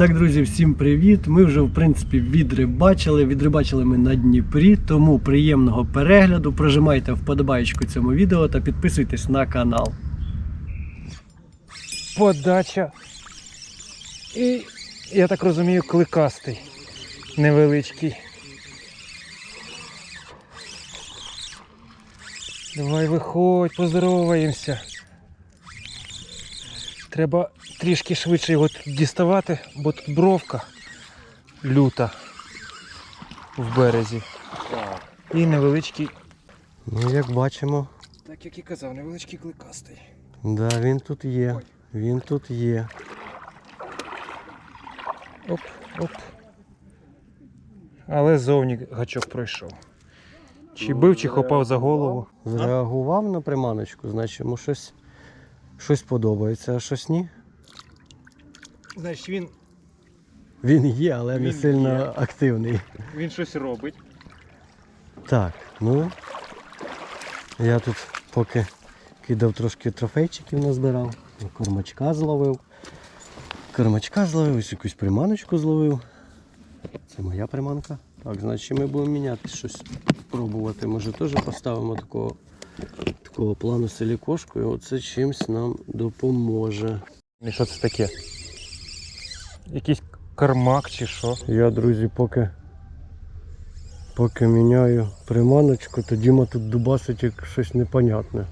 так, друзі, всім привіт. Ми вже в принципі відрибачили. Відрибачили ми на Дніпрі, тому приємного перегляду. Прожимайте вподобайку цьому відео та підписуйтесь на канал. Подача. І, я так розумію, кликастий. Невеличкий. Давай виходь, поздороваємося. Треба трішки швидше його діставати, бо тут бровка люта в березі. І невеличкий, Ну, як бачимо, так як і казав, невеличкий кликастий. да, він тут є. Ой. Він тут є. Оп, оп. Але зовні гачок пройшов. Чи бив, чи хопав за голову. Зреагував на приманочку, значить йому щось, щось подобається, а щось ні. Значить, він, Він є, але не Він сильно є. активний. він щось робить. Так, ну я тут поки кидав трошки трофейчиків назбирав, кормачка зловив. Кормачка зловив, ось якусь приманочку зловив. Це моя приманка. Так, значить ми будемо міняти щось, пробувати. Може теж поставимо такого, такого плану силікошку і оце чимось нам допоможе. І що це таке? Якийсь кармак чи що? Я, друзі, поки, поки міняю приманочку, то Діма тут дубасить як щось непонятне.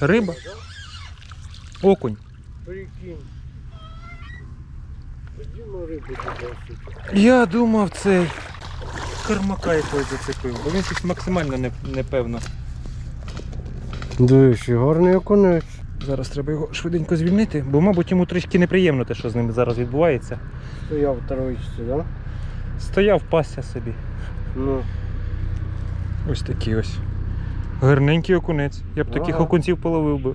Риба? Окунь. Прикинь. Діма рибу дубасить. Я думав цей кармака якогось зацепив, бо він щось максимально не- непевно. Дивись, гарний окунець. Зараз треба його швиденько звільнити, бо, мабуть, йому трішки неприємно те, що з ним зараз відбувається. Стояв в да? Стояв, пасся собі. Ну, Ось такий ось. Гарненький окунець. Я б таких Ага. окунців половив би.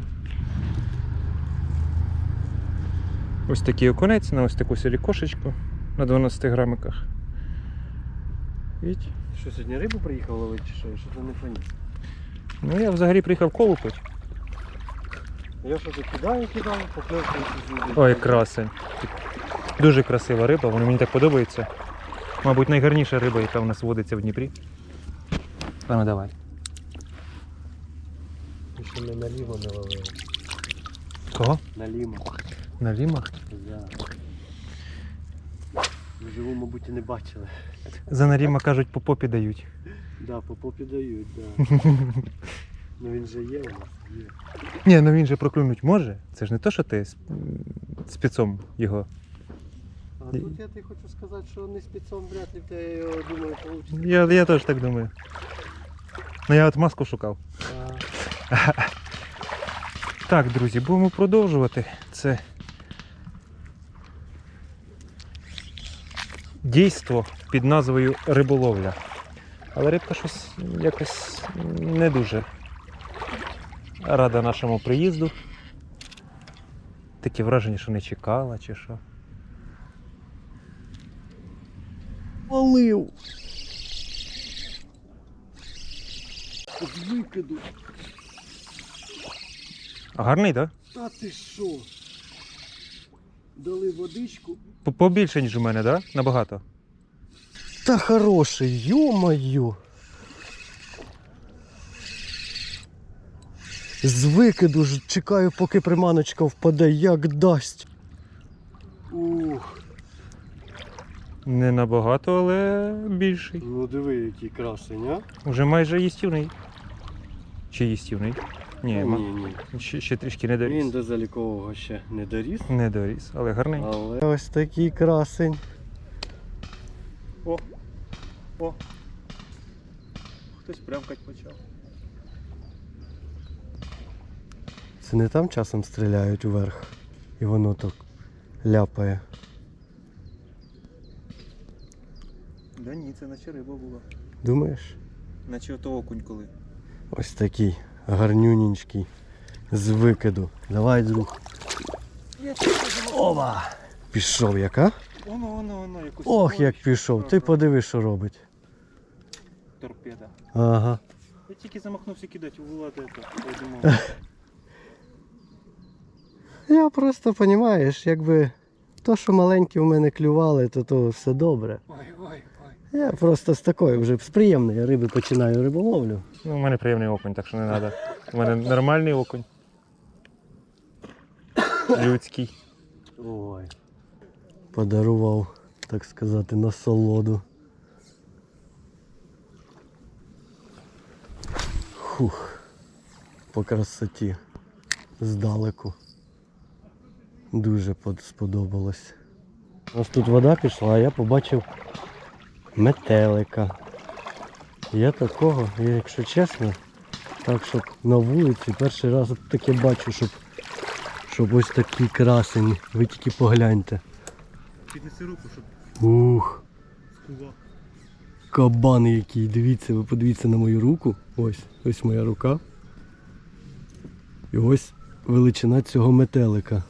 Ось такий окунець на ось таку сілікошечку на 12 грамиках. Що сьогодні рибу приїхав ловити чи що? Що то не поніс? Ну я взагалі приїхав колупить. Я що то кидаю, кидаю, поклевку. Ой, красень. Дуже красива риба, вона мені так подобається. Мабуть, найгарніша риба, яка в нас водиться в Дніпрі. А ну давай. І ще ми наліво не ловили. Кого? Налімо. На лімах? Да. Вживу, мабуть, і не бачили. За наріма кажуть, по попі дають. Да, по попі дають, да. Ну він же є у нас. Є. Ні, ну він же проклюнуть може. Це ж не то, що ти з, спецом його. А тут я тобі хочу сказати, що не спецом вряд ли в тебе його, думаю, вийде. Я, я теж так думаю. Ну я от маску шукав. Так, друзі, будемо продовжувати. Це дійство під назвою риболовля. Але рибка щось якось не дуже рада нашому приїзду. Таке враження, що не чекала чи що. Полив. З викиду. Гарний, так? Та ти що? Дали водичку. Побільше, ніж у мене, так? Да? Набагато. Та хороший, ё-моё. З викиду ж чекаю, поки приманочка впаде, як дасть. Ух, Не набагато, але більший. ну диви, який красень, а? Уже майже їстівний. Чи їстівний? Ні, ні, ма- ні. ще, ще трішки не доріс. Він до залікового ще не доріс. Не доріс, але гарний. Але ось такий красень. О! О! Хтось прямкать почав. Це не там часом стріляють уверх. І воно так ляпає. Да ні, це наче риба була. Думаєш? Наче ото окунь коли. Ось такий гарнюнінький з викиду. Давай, друг. Ова! Пішов яка? Воно, воно, воно, якусь. Ох, як пішов. Ти подиви, що робить. Торпеда. Ага. Я тільки замахнувся кидати у Влада. Я Я просто, розумієш, якби То, що маленькі в мене клювали, то то все добре. Ой, ой, ой. Я просто з такої вже з приємної риби починаю риболовлю. Ну, у мене приємний окунь, так що не треба. У мене нормальний окунь. Людський. Ой. Подарував, так сказати, насолоду. Хух. По красоті. Здалеку. Дуже сподобалось. У нас тут вода пішла, а я побачив метелика. Я такого, я, якщо чесно, так щоб на вулиці перший раз таке бачу, щоб щоб ось такі красені. Ви тільки погляньте. Піднеси руку, щоб Ух, скував. Кабан який. Дивіться, ви подивіться на мою руку. Ось, ось моя рука. І ось величина цього метелика.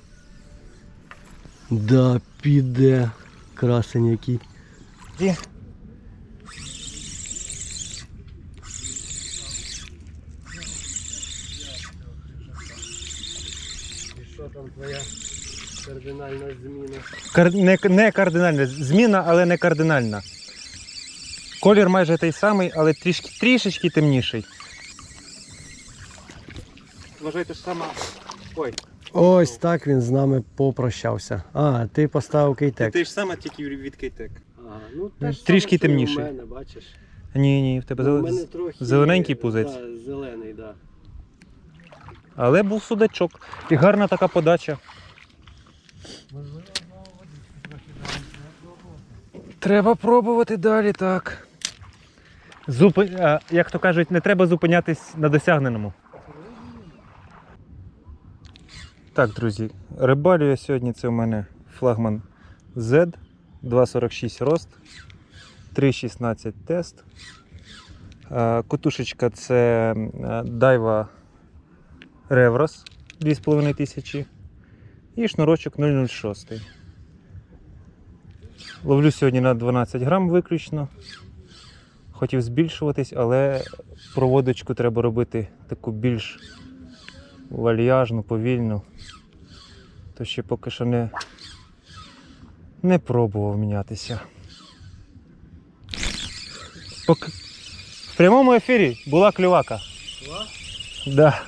Да, піде красень який. І що там твоя кардинальна зміна? Кар... Не, не кардинальна. Зміна, але не кардинальна. Колір майже той самий, але трішки, трішечки темніший. Вважайте ж сама. Ой, Ось так він з нами попрощався. А, ти поставив кейтек. ти ж саме тільки від Кейтек. Ага, ну, те те ж Трішки саме, що і в темніший. мене, бачиш. Ні, ні, в тебе Ну, мене трохи, зелененький пузець. Да, зелений, да. Але був судачок. І гарна така подача. Треба пробувати далі, так. Зупи... Як то кажуть, не треба зупинятись на досягненому. Так, друзі, рибалю я сьогодні. Це у мене флагман Z 2,46 рост, 3,16 тест. Е, Котушечка це е, дайва Реврос 2500 і шнурочок 006. Ловлю сьогодні на 12 грам виключно. Хотів збільшуватись, але проводочку треба робити таку більш вальяжну, повільну. То ще поки що не, не пробував мінятися. Поки... В прямому ефірі була клювака. Да.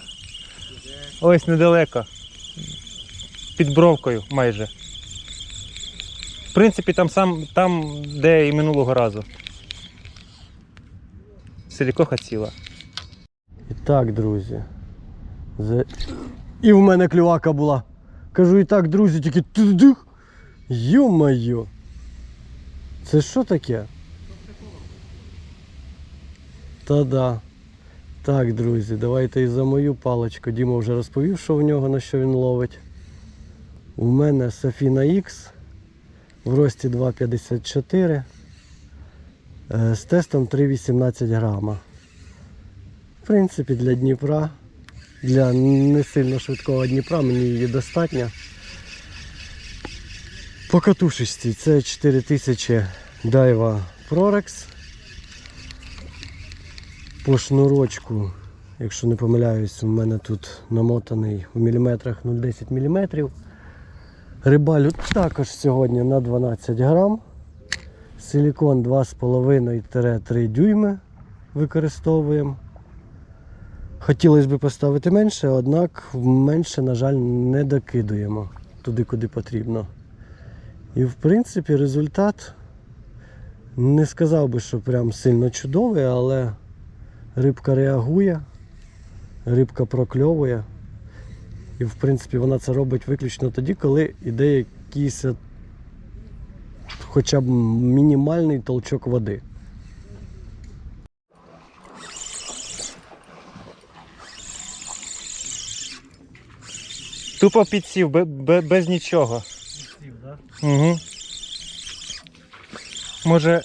Ось недалеко. Під бровкою майже. В принципі, там сам, там, де і минулого разу. Силікоха ціла. І так, друзі. Зе- І в мене клювака була. Кажу, і так, друзі, тільки тудух. Йо-моє. Це що таке? Та-да. Так, друзі, давайте і за мою паличку. Діма вже розповів, що в нього на що він ловить. У мене Софіна X в рості 2,54 е, з тестом 3,18 грама. В принципі, для Дніпра, для не сильно швидкого Дніпра мені її достатньо. По катушечці це 4000 Daiwa Prorex. По шнурочку, якщо не помиляюсь, у мене тут намотаний в міліметрах 0,10 мм. Рибалю також сьогодні на 12 грам. Силікон 2,5-3 дюйми використовуємо. Хотілося б поставити менше, однак менше, на жаль, не докидуємо туди, куди потрібно. І в принципі результат не сказав би, що прям сильно чудовий, але рибка реагує, рибка прокльовує. І в принципі вона це робить виключно тоді, коли йде якийсь хоча б мінімальний толчок води. Тупо підсів, бе- бе- без нічого. Угу. Може,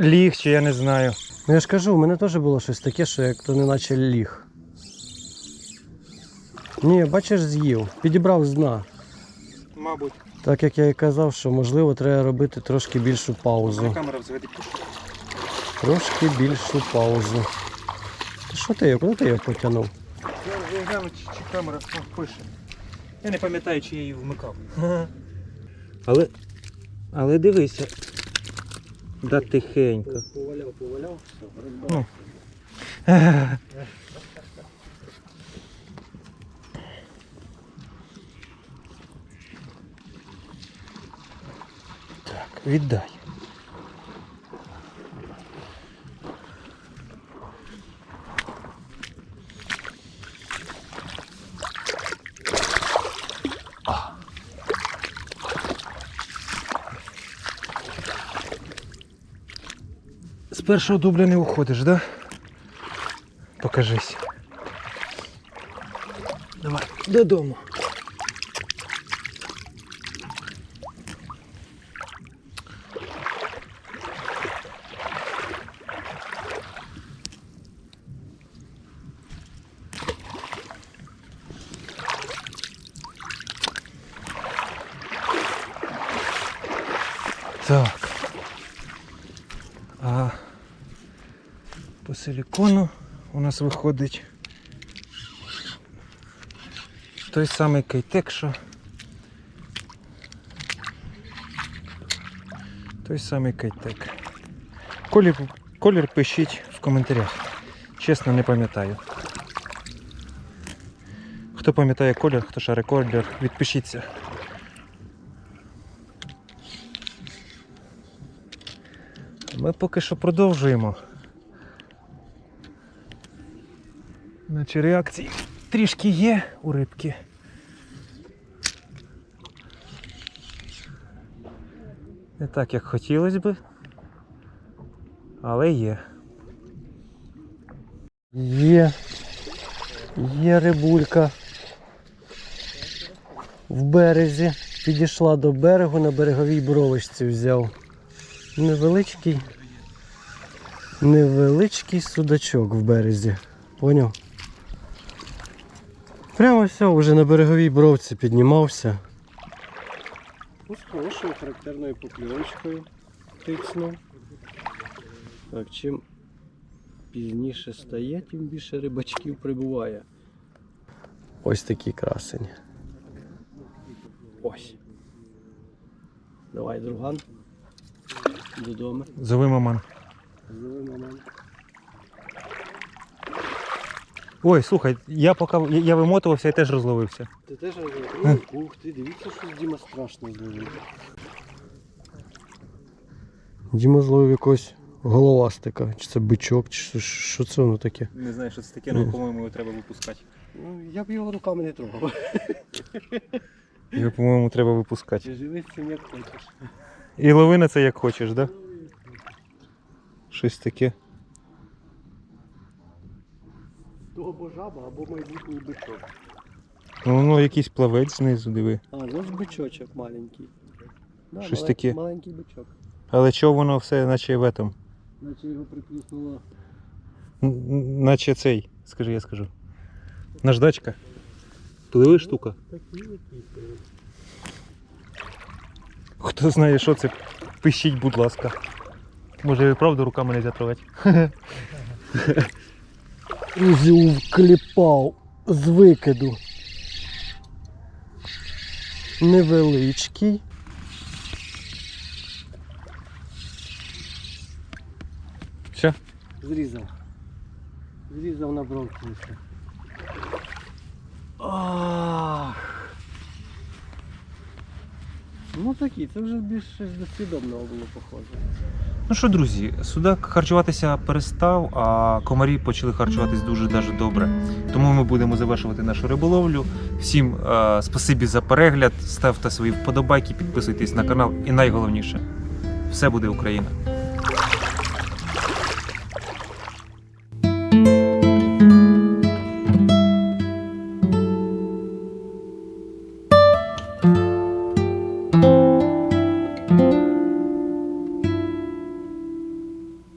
ліг чи я не знаю. Ну я ж кажу, у мене теж було щось таке, що як то не наче ліг. Ні, бачиш, з'їв. Підібрав з дна. Мабуть, Так як я і казав, що можливо треба робити трошки більшу паузу. камера. Трошки більшу паузу. Ти що ти його? Куди ти його потягнув? Я гляну, чи, чи камера пише. Я не пам'ятаю, чи я її вмикав. Але. Але дивися. Да тихенько. Поваляв, поваляв, все, віддай. З першого дубля не уходиш, да? Покажись. Давай, додому. Так. А по силікону у нас виходить той самий кейтек, що той самий кейтек. Колір, колір пишіть в коментарях. Чесно, не пам'ятаю. Хто пам'ятає колір, хто шарить колір, відпишіться. Ми поки що продовжуємо. Наче реакції трішки є у рибки. Не так, як хотілося би, але є. Є. Є рибулька. В березі. Підійшла до берегу, на береговій бровочці взяв. Невеличкий. Невеличкий судачок в березі. Поняв? Прямо все, вже на береговій бровці піднімався. Ну, з хорошою характерною покльовочкою тицнув. Так, чим пізніше стає, тим більше рибачків прибуває. Ось такі красені. Ось. Давай, друган. Додому. Зови маман. Зови момент. Ой, слухай, я поки я, я вимотувався і теж розловився. Ти теж розумієш? Ух ти, дивіться, що Діма страшно зловив. Діма зловив якогось головастика. Чи це бичок, чи що, що це воно таке? Не знаю, що це таке, але, по-моєму, його треба випускати. Ну, я б його руками не трогав. Його, по-моєму, треба випускати. Живи з цим як хочеш. І лови на це як хочеш, да? Щось таке. То або жаба, або майбутній бичок. Ну, воно якийсь плавець знизу, диви. А, ось бичочок маленький. Да, Щось мале- таке. Маленький бичок. Але чого воно все, наче в этом? Наче його приплюснуло. Н- н- Наче цей, скажи, я скажу. Наждачка. Пливи штука. Такі якісь. Хто знає, що це, пишіть, будь ласка. Може, і правда руками не затривати. Друзі, вкліпав з викиду. Невеличкий. Все? Зрізав. Зрізав на бровку. Ах. Ну такі, це вже більш щось до було похоже. Ну що, друзі, судак харчуватися перестав, а комарі почали харчуватись дуже даже добре. Тому ми будемо завершувати нашу риболовлю. Всім е, спасибі за перегляд, ставте свої вподобайки, підписуйтесь на канал і найголовніше все буде Україна.